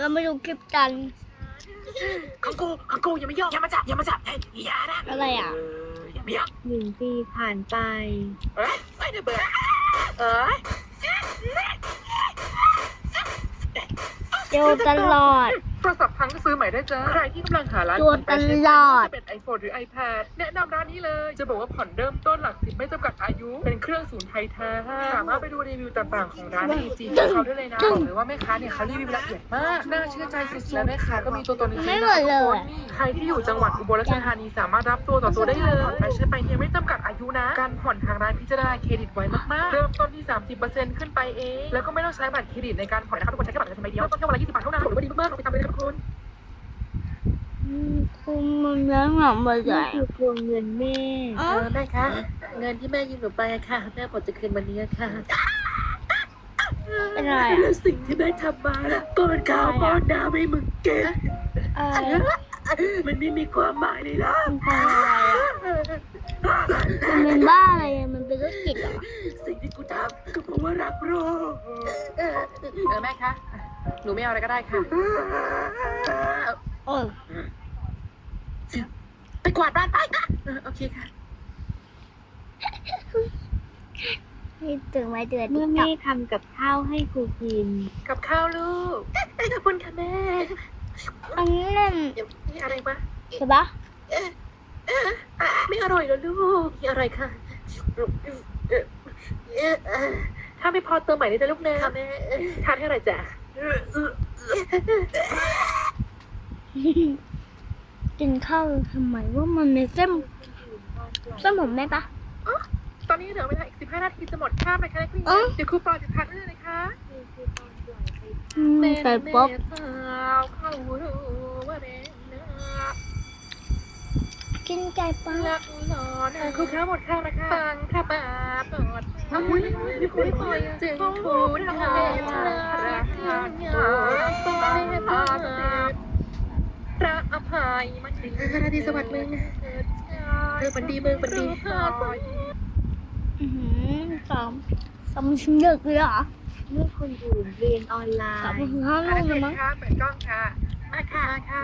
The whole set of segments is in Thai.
เรามาดูคลิปกันของกูของกูอย่ามาย่องอย่ามาจับอย่ามาจับเฮ้ยอย่านะอะไรอะเอย่ามาย่องหนึ่งปีผ่านไป เอ้ยไม่ได้เบื่อเอ้ยโจตลอด โทรศัพท์พังก็ซื้อใหม่ได้จ้า ใครที่กำลังหาร้านตรวจตลอด จะเป็น iPhone หรือ iPad แนะนำร้านนี้เลย จะบอกว่าผ่อนเริ่มต้นหลักสิบไม่จำกัดอายุ เป็นเครื่องศูนย์ไทยแท้ สามารถไปดูรีวิวต่างๆของร้านในจีของเขาได้เลยนะ บอกเลยว่าแม่ค้าเนี่ยเขารีวิวละเอียดมาก น่าเชื่อใจสุดๆและแม่ค้าก็มีตัวตนจริงๆไม่นะเหมือนเลยใครที่อยู่จังหวัดอุบลราชธานีสามารถรับตัวต่อตัวได้เลยผ่อนไปใช้ไปเนี่ยไม่จำกัดอายุนะ การผ่อนทางร้านพิจารณาเครดิตไว้มากๆ เริ่มต้นที่ 30%ขึ้นไปเอง แล้วก็ไม่ต้องใช้บัตรเครดิตในการผ่อนนะครับทุกคนใช้แค่บัตรประชาชนใบเดียวเริ่มต้นแค่วันละ20บาทเท่านั้นถือว่าดีมากๆลองไปทำเลยนะครับทุกคนอืมคุณมันเลี้ยงหนังมานี่ใหญ่คือทวงเงินแม่อ๋อเออแม่คะ เงินที่แม่ยืมหนูไปอะค่ะ แม่บอกจะคืนวันนี้อะค่ะเป็นอะไรแล้อะวสิ่งที่แม่ทำมาล่ะป้อนข้าวป้อนน้ำให้มึงเก็บอะไรมันไม่มีความหมายเลยนะมันเป็นอะไรอะมันเป็นบ้าอะไรอะมันเป็นโรคจิตเหรอ สิ่งที่กูทำก็เพราะว่ารักโรคเออแม่คะ หนูไม่เอาอะไรก็ได้ค่ะ โอ้ยไปกวาดบ้านไปเออโอเคค่ะ นี่ถึงไว้เดือนเมื่อที่แม่ทำกับข้าวให้ครูกิน กับข้าวลูกขอบคุณค่ะแม่อันนั้นเดี๋ยวนี่อะไรวะใช่ปะไม่อร่อยเหรอลูกนี่อะไรค่ะถ้าไม่พอเติมใหม่ได้นะลูกนะค่ะแม่ทานให้หน่อยจ้ะ กินข้าวทำไมว่ามันในเส้นเส้นผมไหมปะตอนนี้เหลือเวลาอีก15นาทีจะหมดคาบนะคะนักเรียนอ๋อเดี๋ยวครูปล่อยจะพักเลยนะคะอืมใส่ป๊อปเข้ารู้ว่าแม่นะกินไก่ป๊อปรักหลอนครูค้าหมดข้าวนะคะฟังพระบาทโปรด เอาคุยไม่คุยปล่อยจึงทูลทำเดชะรักยาปล่อยพระอภัยมันดีราตรีสวัสดิ์มึงเออฝันดีมึงฝันดีอือหือสามสามชิ้นเด็กเลยเหรอเมื่อคนอื่เรียนออนไลน์สามน์ถึงห้าลูกเลยมั้งเปิดกล้องค่ะมาค่ะมาค่ะ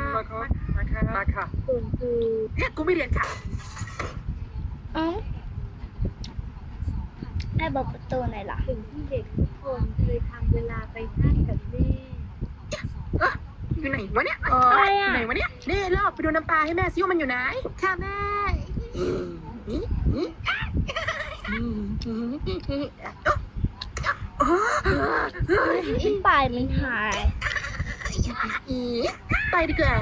มาค่ะมาค่ะส่วนครูเฮ้ยกูไม่เรียนค่ะเอ้าไอ้บอกประตูไหนล่ะสิ่งที่เด็กทุกคนเคยทำเวลาไปนั่งกับแม่อยู่ไหนวะเนี่ยอะไรออะยู่ไหนวะเนี่ยเน่รอบไปดูน้ำปลาให้แม่ซิว่ามันอยู่ไหนค่ะแม่ที่ปลายมันหายอีไปดีกว่า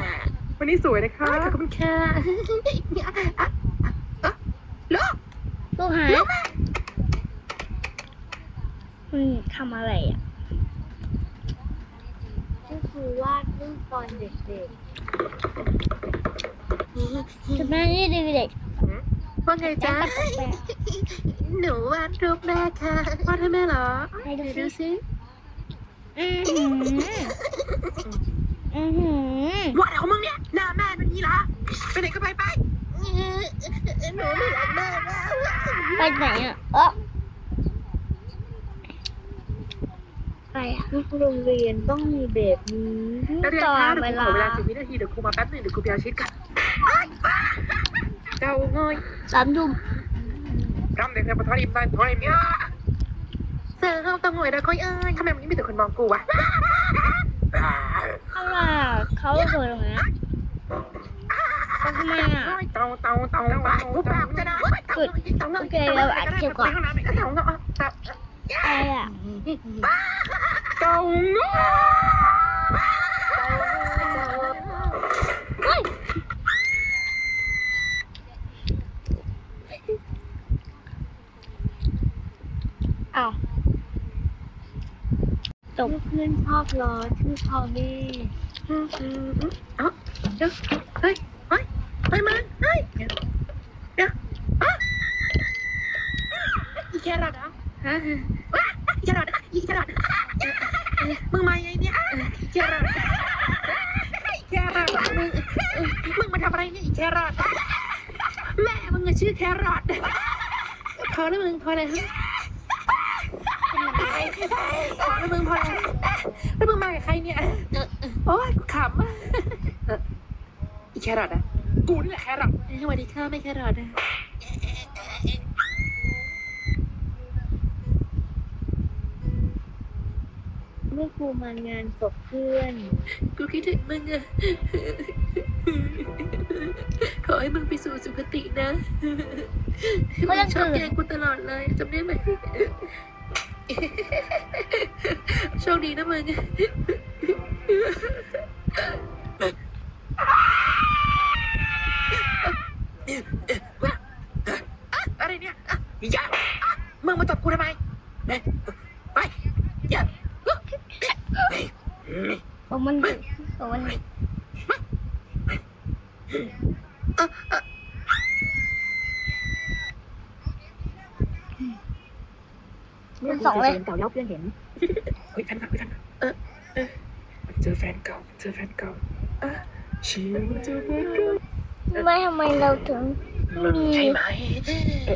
วันนี้สวยนะคะขอบคุณค่ะลูกหาย มันทำอะไรอะ ก็คือวาดรูปตอนเด็กจุดนั้นนี่ดีเด็กว่าไงจ้าจ๊ะตะกแปะหนูวาดรูปแม่ค่ะวาดให้แม่เหรอให้ดูดูสิสิอือหืออือหือวาดอะไรของมึงเนี่ยหน้าแม่เป็นนี้เหรอไปไหนก็ไปไปหนูไม่รักแม่แล้วไปไหนอะเออ ไปอะๆทุกโรงเรียนต้องมีแบบนี้นักเรียนต่อคะเดี๋ยวเวครูขลาอเวลาสิบวินาทีเดี๋ยวครูมาแป๊บหนึงเดี๋ยวครูไปเอาชีตกันเจ้าเงยสามทุ่มรำเด็กเธอปะทอริมได้ทอริมเนี่ยเสือเข้าตังหน่อยนะค่อยเอ้ยทำไมวันนี้มีแต่คนมองกูวะอะไรอะเขาเคยตรงนี้ทำไมอะ เตาเตาเตาตังหวะกูปากจะนะกดตังเงโอเคเราอัดคลิปก่อนไปห้องน้ำหน่อยเตาเงาเตาอะไรอะเตา เงาอ้าวตกเพื่อนชอบล้อชื่อพ่อแม่เอ้าเดี๋ยวเฮ้ยเฮ้ยเฮ้ยมันเฮ้ยเดี๋ยวเดี๋ยวอะอีแครอทเหรอฮะอีแครอทอีแครอท มึงมาไงเนี่ยอีแครอทอีแครอทมึงมึงมาทำอะไรเนี่ยอีแครอทแม่มึงอะชื่อแครอทพอแล้วมึงพอแล้วพอแล้วมึงพอแล้วแล้วมึงมากับใครเนี่ยโอ้ยกูขำอะเอ่ออีแครอทอะกูนี่แหละแครอทเอ้ยสวัสดีค่ะไม่แครอทอะ เมื่อครูมางานศพเพื่อน กูคิดถึงมึงอะ ขอให้มึงไปสู่สุคตินะก็ยังชอบคือแกล้งกูตลอดเลยจำได้ไหม โชคดีนะมึงอะไรเนี่ยอะอย่าอะมึงมาจับกูทำไมเนี่ยไปอย่า ผ มมันดึกผมมันดึกมันสองเลยเก่าเล่าเพื่อนเห็นเฮ้ยแฟนเก่าเฮ้ยแฟนเก่าเออเออเจอแฟนเก่าเจอแฟนเก่าอะชิวเจอแฟนเก่าไม่ทำไมเราถึงมึงใช่ไหม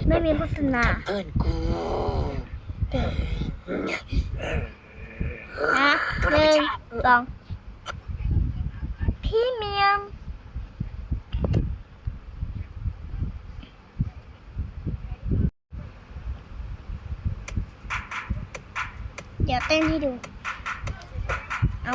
ไม่มีโฆษณาเอิญกูนะหนึ่งสอง พี่เมียมเ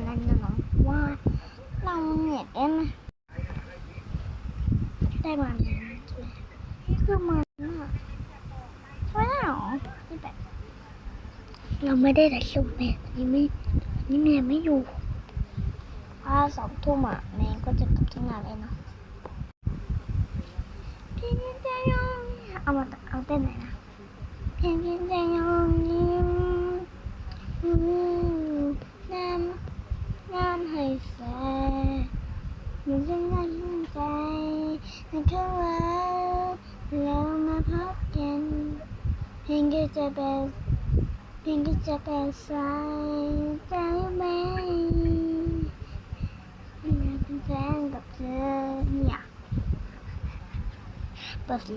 นนั้นนะเนาะว่าเราเน็ตได้ไหมได้มาอันนั้นใช่คือมันอะใช่หรอที่แบบเราไม่ได้แต่ส่งแม่นี่ไม่นี่แม่ไม่อยู่ถ้าสองทุ่มอะแม่ก็จะกลับทำงานเลยเนาะพี่พี่จะยองเอามาเอาเต้นไหนนะพี่พี่จะยองยิ้มน้ำ น้ำให้แฟมันจะน่าสนใจให้เขาว่าเรามาพบกันเพียงแค่จะเป็นเพียงแค่จะเป็นสายใจไหมอยากเป็นแฟนกับเธอเปิดสิ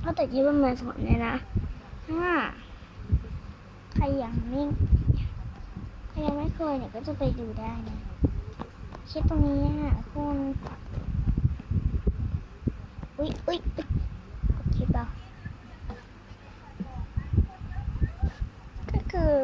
เอาแต่คิดว่ามันสอ ห้าใครยังไม่ใครยังไม่เคยเนี่ยก็จะไปดูได้นะเช็ดตรงนี้ค่ะคุณอุ๊ยอุ๊ยอุ๊ยคเปล่าก็คือ